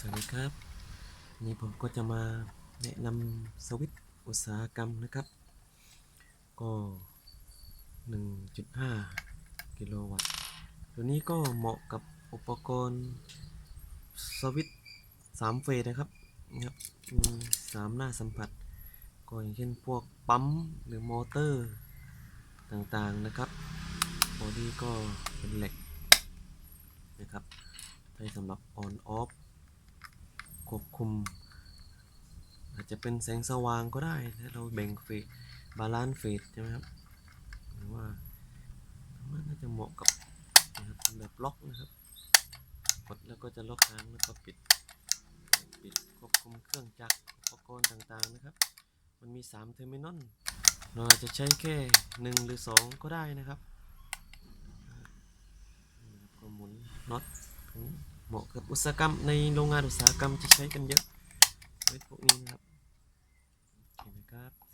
สวัสดีครับนนี้ผมก็จะมาแนะนำสวิตอุตสาหกรรมนะครับ ก็ 1.5 กิโลวัตต์ ตัวนี้ก็เหมาะกับอุปกรณ์สวิตช์3เฟสนะครับนะครับมี3หน้าสัมผัส ก็อย่างเช่นพวกปั๊มหรือมอเตอร์ต่างๆนะครับบอดี้ก็เป็นเหล็กนะครับใช้สำหรับ on off คุม อาจจะเป็นแสงสว่างก็ได้ถ้าเราแบ่งเฟสบาลานซ์เฟสใช่ไหมครับหรือว่ามันน่าจะเหมาะกับนะครับแบบล็อกนะครับ กดแล้วก็จะล็อกค้างแล้วก็ปิด ปิดควบคุมเครื่องจักรอุปกรณ์ต่างๆนะครับ มันมี3เทอร์มินอลเราอาจจะใช้แค่ 1 หรือ 2 ก็ได้นะครับนี่นะครับก็หมุนน็อตตรงนี้ เหมาะกับอุตสาหกรรมในโรงงานอุตสาหกรรมจะใช้กันเยอะเว็ดพวกนี้นะครับเห็นไหมครับ